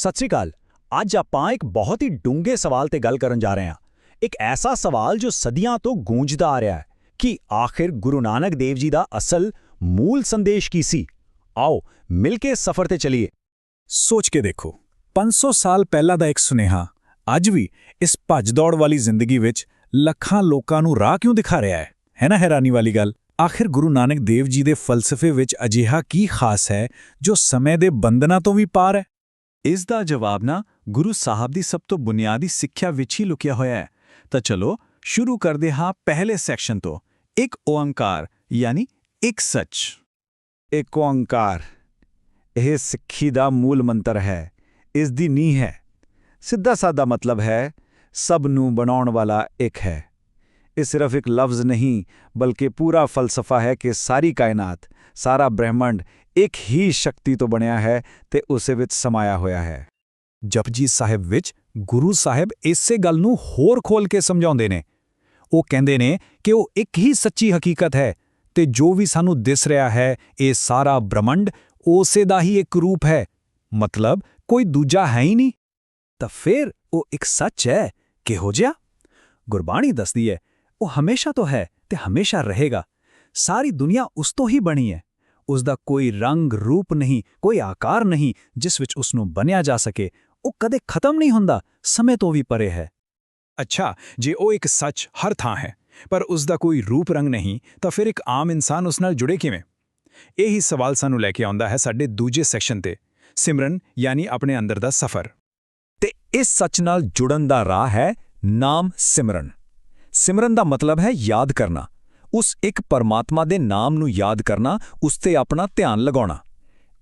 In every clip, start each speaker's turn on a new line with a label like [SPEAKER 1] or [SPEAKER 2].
[SPEAKER 1] ਸਤਿ ਸ੍ਰੀ ਅਕਾਲ। ਅੱਜ ਆਪਾਂ ਇੱਕ ਬਹੁਤ ਹੀ ਡੂੰਘੇ ਸਵਾਲ ਤੇ ਗੱਲ ਕਰਨ ਜਾ ਰਹੇ ਹਾਂ। ਇੱਕ ਐਸਾ ਸਵਾਲ ਜੋ ਸਦੀਆਂ ਤੋਂ ਗੂੰਜਦਾ ਆ ਰਿਹਾ ਹੈ ਕਿ ਆਖਿਰ ਗੁਰੂ ਨਾਨਕ ਦੇਵ ਜੀ ਦਾ ਅਸਲ ਮੂਲ ਸੰਦੇਸ਼ ਕੀ ਸੀ? ਆਓ, ਮਿਲ ਕੇ ਸਫ਼ਰ ਤੇ ਚਲੀਏ।
[SPEAKER 2] ਸੋਚ ਕੇ ਦੇਖੋ 500 ਸਾਲ ਪਹਿਲਾਂ ਦਾ ਇੱਕ ਸੁਨੇਹਾ ਅੱਜ ਵੀ ਇਸ ਭੱਜ-ਦੌੜ ਵਾਲੀ ਜ਼ਿੰਦਗੀ ਵਿੱਚ ਲੱਖਾਂ ਲੋਕਾਂ ਨੂੰ ਰਾਹ ਕਿਉਂ ਦਿਖਾ ਰਿਹਾ ਹੈ? ਹੈ ਨਾ ਹੈਰਾਨੀ ਵਾਲੀ ਗੱਲ? ਆਖਿਰ ਗੁਰੂ ਨਾਨਕ ਦੇਵ ਜੀ ਦੇ ਫਲਸਫੇ ਵਿੱਚ ਅਜਿਹਾ ਕੀ ਖਾਸ ਹੈ ਜੋ ਸਮੇਂ ਦੇ ਬੰਧਨਾਂ ਤੋਂ ਵੀ ਪਾਰ ਹੈ? ਇਸ ਦਾ ਜਵਾਬ ਨਾ ਗੁਰੂ ਸਾਹਿਬ ਦੀ ਸਭ ਤੋਂ ਬੁਨਿਆਦੀ ਸਿੱਖਿਆ ਵਿੱਚ ਹੀ ਲੁਕਿਆ ਹੋਇਆ ਹੈ। ਤਾਂ ਚਲੋ, ਸ਼ੁਰੂ ਕਰਦੇ ਹਾਂ ਪਹਿਲੇ ਸੈਕਸ਼ਨ ਤੋਂ। ਇੱਕ ਓੰਕਾਰ ਯਾਨੀ ਇੱਕ ਸੱਚ।
[SPEAKER 1] ਇੱਕ ਓੰਕਾਰ ਇਹ ਸਿੱਖੀ ਦਾ ਮੂਲ ਮੰਤਰ ਹੈ। ਇਸ ਦੀ ਨੀਂਹ ਹੈ। ਸਿੱਧਾ ਸਾਦਾ ਮਤਲਬ ਹੈ, ਸਭ ਨੂੰ ਬਣਾਉਣ ਵਾਲਾ ਇੱਕ ਹੈ। ਇਹ ਸਿਰਫ ਇੱਕ ਲਫ਼ਜ਼ ਨਹੀਂ, ਬਲਕਿ ਪੂਰਾ ਫਲਸਫਾ ਹੈ ਕਿ ਸਾਰੀ ਕਾਇਨਾਤ, ਸਾਰਾ ਬ੍ਰਹਿਮੰਡ ਇੱਕ ਹੀ ਸ਼ਕਤੀ ਤੋਂ ਬਣਿਆ ਹੈ ਤੇ ਉਸੇ ਵਿੱਚ ਸਮਾਇਆ ਹੋਇਆ ਹੈ।
[SPEAKER 2] ਜਪਜੀ ਸਾਹਿਬ ਵਿੱਚ ਗੁਰੂ ਸਾਹਿਬ ਇਸੇ ਗੱਲ ਨੂੰ ਹੋਰ ਖੋਲ ਕੇ ਸਮਝਾਉਂਦੇ ਨੇ। ਉਹ ਕਹਿੰਦੇ ਨੇ ਕਿ ਉਹ ਇੱਕ ਹੀ ਸੱਚੀ ਹਕੀਕਤ ਹੈ ਤੇ ਜੋ ਵੀ ਸਾਨੂੰ ਦਿਸ ਰਿਹਾ ਹੈ, ਇਹ ਸਾਰਾ ਬ੍ਰਹਮੰਡ ਉਸੇ ਦਾ ਹੀ ਇੱਕ ਰੂਪ ਹੈ। ਮਤਲਬ ਕੋਈ ਦੂਜਾ ਹੈ ਹੀ ਨਹੀਂ। ਤਾਂ ਫਿਰ ਉਹ ਇੱਕ ਸੱਚ ਹੈ, ਕਿਹੋ ਜਿਹਾ? ਗੁਰਬਾਣੀ ਦੱਸਦੀ ਹੈ, ਉਹ ਹਮੇਸ਼ਾ ਤੋਂ ਹੈ ਤੇ ਹਮੇਸ਼ਾ ਰਹੇਗਾ। ਸਾਰੀ ਦੁਨੀਆ ਉਸ ਤੋਂ ਹੀ ਬਣੀ ਹੈ। ਉਸ ਦਾ ਕੋਈ ਰੰਗ, ਰੂਪ ਨਹੀਂ, ਕੋਈ ਆਕਾਰ ਨਹੀਂ ਜਿਸ ਵਿੱਚ ਉਸ ਨੂੰ ਬਣਿਆ ਜਾ ਸਕੇ, ਉਹ ਕਦੇ ਖਤਮ ਨਹੀਂ ਹੁੰਦਾ, ਸਮੇਂ ਤੋਂ ਵੀ ਪਰੇ ਹੈ। ਅੱਛਾ, ਜੇ ਉਹ ਇੱਕ ਸੱਚ ਹਰ ਥਾਂ ਹੈ, ਪਰ ਉਸ ਦਾ ਕੋਈ ਰੂਪ ਰੰਗ ਨਹੀਂ, ਤਾਂ ਫਿਰ ਇੱਕ ਆਮ ਇਨਸਾਨ ਉਸ ਨਾਲ ਜੁੜੇ ਕਿਵੇਂ? ਇਹ ਹੀ ਸਵਾਲ ਸਾਨੂੰ ਲੈ ਕੇ ਆਉਂਦਾ ਹੈ ਸਾਡੇ ਦੂਜੇ ਸੈਕਸ਼ਨ ਤੇ, ਸਿਮਰਨ ਯਾਨੀ ਆਪਣੇ ਅੰਦਰ ਦਾ ਸਫ਼ਰ। ਤੇ ਇਸ ਸੱਚ ਨਾਲ ਜੁੜਨ ਦਾ ਰਾਹ ਹੈ ਨਾਮ ਸਿਮਰਨ। ਸਿਮਰਨ ਦਾ ਮਤਲਬ ਹੈ ਯਾਦ ਕਰਨਾ। ਉਸ ਇੱਕ ਪਰਮਾਤਮਾ ਦੇ ਨਾਮ ਨੂੰ ਯਾਦ ਕਰਨਾ, ਉਸ ਤੇ ਆਪਣਾ ਧਿਆਨ ਲਗਾਉਣਾ।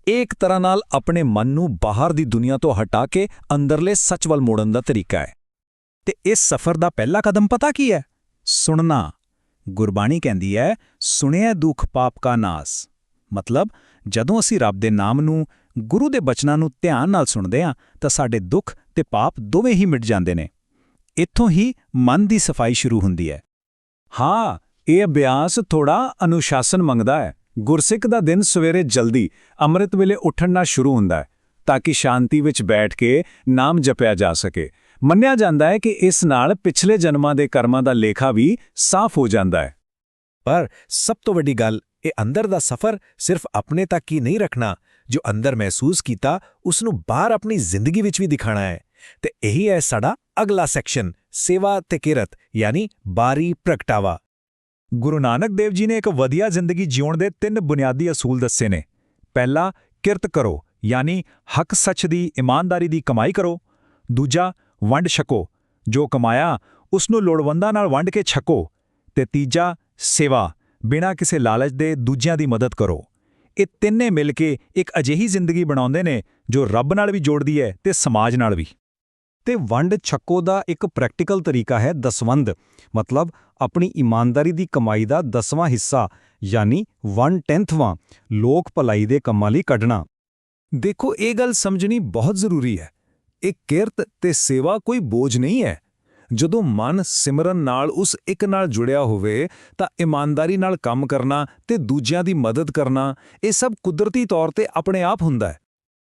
[SPEAKER 2] ਇਹ ਇੱਕ ਤਰ੍ਹਾਂ ਨਾਲ ਆਪਣੇ ਮਨ ਨੂੰ ਬਾਹਰ ਦੀ ਦੁਨੀਆ ਤੋਂ ਹਟਾ ਕੇ ਅੰਦਰਲੇ ਸੱਚ ਵੱਲ ਮੋੜਨ ਦਾ ਤਰੀਕਾ ਹੈ। ਤੇ ਇਸ ਸਫ਼ਰ ਦਾ ਪਹਿਲਾ ਕਦਮ ਪਤਾ ਕੀ ਹੈ? ਸੁਣਨਾ। ਗੁਰਬਾਣੀ ਕਹਿੰਦੀ ਹੈ, ਸੁਣਿਆ ਦੁੱਖ ਪਾਪ ਕਾ ਨਾਸ। ਮਤਲਬ, ਜਦੋਂ ਅਸੀਂ ਰੱਬ ਦੇ ਨਾਮ ਨੂੰ, ਗੁਰੂ ਦੇ ਬਚਨਾਂ ਨੂੰ ਧਿਆਨ ਨਾਲ ਸੁਣਦੇ ਹਾਂ, ਤਾਂ ਸਾਡੇ ਦੁੱਖ ਤੇ ਪਾਪ ਦੋਵੇਂ ਹੀ ਮਿਟ ਜਾਂਦੇ ਨੇ। ਇੱਥੋਂ ਹੀ ਮਨ ਦੀ ਸਫ਼ਾਈ ਸ਼ੁਰੂ ਹੁੰਦੀ ਹੈ। ਹਾਂ ਇਹ ਅਭਿਆਸ ਥੋੜਾ ਅਨੁਸ਼ਾਸਨ ਮੰਗਦਾ ਹੈ। ਗੁਰਸਿੱਖ ਦਾ ਦਿਨ ਸਵੇਰੇ ਜਲਦੀ ਅੰਮ੍ਰਿਤ ਵੇਲੇ ਉੱਠਣ ਨਾਲ ਸ਼ੁਰੂ ਹੁੰਦਾ ਹੈ, ਤਾਂ ਕਿ ਸ਼ਾਂਤੀ ਵਿੱਚ ਬੈਠ ਕੇ ਨਾਮ ਜਪਿਆ ਜਾ ਸਕੇ। ਮੰਨਿਆ ਜਾਂਦਾ ਹੈ ਕਿ ਇਸ ਨਾਲ ਪਿਛਲੇ ਜਨਮਾਂ ਦੇ ਕਰਮਾਂ ਦਾ ਲੇਖਾ ਵੀ ਸਾਫ਼ ਹੋ ਜਾਂਦਾ ਹੈ। ਪਰ ਸਭ ਤੋਂ ਵੱਡੀ ਗੱਲ, ਇਹ ਅੰਦਰ ਦਾ ਸਫ਼ਰ ਸਿਰਫ ਆਪਣੇ ਤੱਕ ਹੀ ਨਹੀਂ ਰੱਖਣਾ, ਜੋ ਅੰਦਰ ਮਹਿਸੂਸ ਕੀਤਾ ਉਸ ਨੂੰ ਬਾਹਰ ਆਪਣੀ ਜ਼ਿੰਦਗੀ ਵਿੱਚ ਵੀ ਦਿਖਾਣਾ ਹੈ। ਤੇ ਇਹੀ ਹੈ ਸਾਡਾ ਅਗਲਾ ਸੈਕਸ਼ਨ ਸੇਵਾ ਤੇ ਕਿਰਤ, ਯਾਨੀ ਬਾਰੀ ਪ੍ਰਗਟਾਵਾ। ਗੁਰੂ ਨਾਨਕ ਦੇਵ ਜੀ ਨੇ ਇੱਕ ਵਧੀਆ ਜ਼ਿੰਦਗੀ ਜਿਉਣ ਦੇ ਤਿੰਨ ਬੁਨਿਆਦੀ ਅਸੂਲ ਦੱਸੇ ਨੇ। ਪਹਿਲਾ, ਕਿਰਤ ਕਰੋ, ਯਾਨੀ ਹੱਕ ਸੱਚ ਦੀ ਇਮਾਨਦਾਰੀ ਦੀ ਕਮਾਈ ਕਰੋ। ਦੂਜਾ, ਵੰਡ ਛਕੋ, ਜੋ ਕਮਾਇਆ ਉਸ ਨੂੰ ਲੋੜਵੰਦਾਂ ਨਾਲ ਵੰਡ ਕੇ ਛਕੋ। ਤੇ ਤੀਜਾ, ਸੇਵਾ, ਬਿਨਾਂ ਕਿਸੇ ਲਾਲਚ ਦੇ ਦੂਜਿਆਂ ਦੀ ਮਦਦ ਕਰੋ। ਇਹ ਤਿੰਨੇ ਮਿਲ ਕੇ ਇੱਕ ਅਜਿਹੀ ਜ਼ਿੰਦਗੀ ਬਣਾਉਂਦੇ ਨੇ ਜੋ ਰੱਬ ਨਾਲ ਵੀ ਜੋੜਦੀ ਹੈ ਤੇ ਸਮਾਜ ਨਾਲ ਵੀ। ਤੇ ਵੰਡ ਛੱਕੋ ਦਾ ਇੱਕ ਪ੍ਰੈਕਟੀਕਲ ਤਰੀਕਾ ਹੈ ਦਸਵੰਦ, ਮਤਲਬ ਆਪਣੀ ਇਮਾਨਦਾਰੀ ਦੀ ਕਮਾਈ ਦਾ ਦਸਵਾਂ ਹਿੱਸਾ, ਯਾਨੀ 1/10ਵਾਂ ਲੋਕ ਭਲਾਈ ਦੇ ਕੰਮਾਂ ਲਈ ਕੱਢਣਾ। ਦੇਖੋ, ਇਹ ਗੱਲ ਸਮਝਣੀ ਬਹੁਤ ਜ਼ਰੂਰੀ ਹੈ। ਇਹ ਕਿਰਤ ਤੇ ਸੇਵਾ ਕੋਈ ਬੋਝ ਨਹੀਂ ਹੈ। ਜਦੋਂ ਮਨ ਸਿਮਰਨ ਨਾਲ ਉਸ ਇੱਕ ਨਾਲ ਜੁੜਿਆ ਹੋਵੇ, ਤਾਂ ਇਮਾਨਦਾਰੀ ਨਾਲ ਕੰਮ ਕਰਨਾ ਤੇ ਦੂਜਿਆਂ ਦੀ ਮਦਦ ਕਰਨਾ, ਇਹ ਸਭ ਕੁਦਰਤੀ ਤੌਰ ਤੇ ਆਪਣੇ ਆਪ ਹੁੰਦਾ ਹੈ।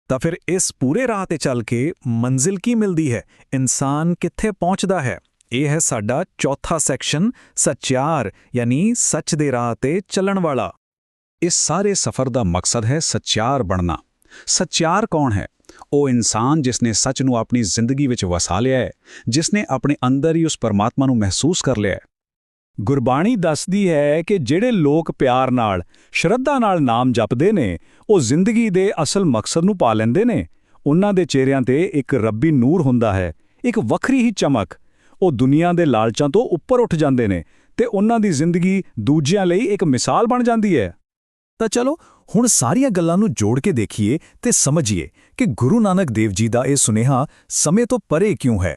[SPEAKER 2] ਤਾਂ ਫਿਰ ਇਸ ਪੂਰੇ ਰਾਹ ਤੇ ਚੱਲ ਕੇ ਮੰਜ਼ਿਲ ਕੀ ਮਿਲਦੀ ਹੈ? ਇਨਸਾਨ ਕਿੱਥੇ ਪਹੁੰਚਦਾ ਹੈ? ਇਹ ਹੈ ਸਾਡਾ ਚੌਥਾ ਸੈਕਸ਼ਨ ਸੱਚਿਆਰ, ਯਾਨੀ ਸੱਚ ਦੇ ਰਾਹ ਤੇ ਚੱਲਣ ਵਾਲਾ। ਇਸ ਸਾਰੇ ਸਫ਼ਰ ਦਾ ਮਕਸਦ ਹੈ ਸੱਚਿਆਰ ਬਣਨਾ। ਸੱਚਿਆਰ ਕੌਣ ਹੈ? ਉਹ ਇਨਸਾਨ ਜਿਸ ਨੇ ਸੱਚ ਨੂੰ ਆਪਣੀ ਜ਼ਿੰਦਗੀ ਵਿੱਚ ਵਸਾ ਲਿਆ ਹੈ ਜਿਸ ਨੇ ਆਪਣੇ ਅੰਦਰ ਹੀ ਉਸ ਪਰਮਾਤਮਾ ਨੂੰ ਮਹਿਸੂਸ ਕਰ ਲਿਆ ਹੈ। ਗੁਰਬਾਣੀ ਦੱਸਦੀ ਹੈ ਕਿ ਜਿਹੜੇ ਲੋਕ ਪਿਆਰ ਨਾਲ, ਸ਼ਰਧਾ ਨਾਲ ਨਾਮ ਜਪਦੇ ਨੇ, ਉਹ ਜ਼ਿੰਦਗੀ ਦੇ ਅਸਲ ਮਕਸਦ ਨੂੰ ਪਾ ਲੈਂਦੇ ਨੇ। ਉਹਨਾਂ ਦੇ ਚਿਹਰਿਆਂ ਤੇ ਇੱਕ ਰੱਬੀ ਨੂਰ ਹੁੰਦਾ ਹੈ, ਇੱਕ ਵੱਖਰੀ ਹੀ ਚਮਕ। ਉਹ ਦੁਨੀਆ ਦੇ ਲਾਲਚਾਂ ਤੋਂ ਉੱਪਰ ਉੱਠ ਜਾਂਦੇ ਨੇ ਤੇ ਉਹਨਾਂ ਦੀ ਜ਼ਿੰਦਗੀ ਦੂਜਿਆਂ ਲਈ ਇੱਕ ਮਿਸਾਲ ਬਣ ਜਾਂਦੀ ਹੈ। ਤਾਂ ਚਲੋ, ਹੁਣ ਸਾਰੀਆਂ ਗੱਲਾਂ ਨੂੰ ਜੋੜ ਕੇ ਦੇਖੀਏ ਤੇ ਸਮਝੀਏ ਕਿ ਗੁਰੂ ਨਾਨਕ ਦੇਵ ਜੀ ਦਾ ਇਹ ਸੁਨੇਹਾ ਸਮੇਂ ਤੋਂ ਪਰੇ ਕਿਉਂ ਹੈ।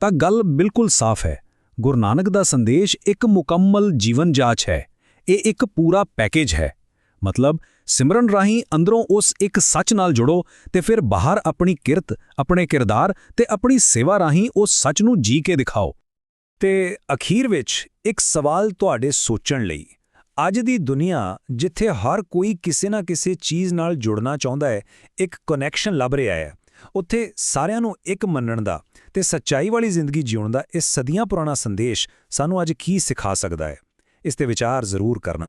[SPEAKER 2] ਤਾਂ ਗੱਲ ਬਿਲਕੁਲ ਸਾਫ਼ ਹੈ। ਗੁਰੂ ਨਾਨਕ ਦਾ ਸੰਦੇਸ਼ ਇੱਕ ਮੁਕੰਮਲ ਜੀਵਨ ਜਾਂਚ ਹੈ। ਇਹ ਇੱਕ ਪੂਰਾ ਪੈਕੇਜ ਹੈ। ਮਤਲਬ, ਸਿਮਰਨ ਰਾਹੀਂ ਅੰਦਰੋਂ ਉਸ ਇੱਕ ਸੱਚ ਨਾਲ ਜੁੜੋ ਤੇ ਫਿਰ ਬਾਹਰ ਆਪਣੀ ਕਿਰਤ, ਆਪਣੇ ਕਿਰਦਾਰ ਤੇ ਆਪਣੀ ਸੇਵਾ ਰਾਹੀਂ ਉਸ ਸੱਚ ਨੂੰ ਜੀ ਕੇ ਦਿਖਾਓ। ਤੇ ਅਖੀਰ ਵਿੱਚ ਇੱਕ ਸਵਾਲ ਤੁਹਾਡੇ ਸੋਚਣ ਲਈ। ਅੱਜ ਦੀ ਦੁਨੀਆ ਜਿੱਥੇ ਹਰ ਕੋਈ ਕਿਸੇ ਨਾ ਕਿਸੇ ਚੀਜ਼ ਨਾਲ ਜੁੜਨਾ ਚਾਹੁੰਦਾ ਹੈ, ਇੱਕ ਕਨੈਕਸ਼ਨ ਲੱਭ ਰਿਹਾ ਹੈ। ਉੱਥੇ ਸਾਰਿਆਂ ਨੂੰ ਇੱਕ ਮੰਨਣ ਦਾ ਤੇ ਸੱਚਾਈ ਵਾਲੀ ਜ਼ਿੰਦਗੀ ਜਿਉਣ ਦਾ ਇਹ ਸਦੀਆਂ ਪੁਰਾਣਾ ਸੰਦੇਸ਼ ਸਾਨੂੰ ਅੱਜ ਕੀ ਸਿਖਾ ਸਕਦਾ ਹੈ? ਇਸ ਤੇ ਵਿਚਾਰ ਜ਼ਰੂਰ ਕਰਨਾ।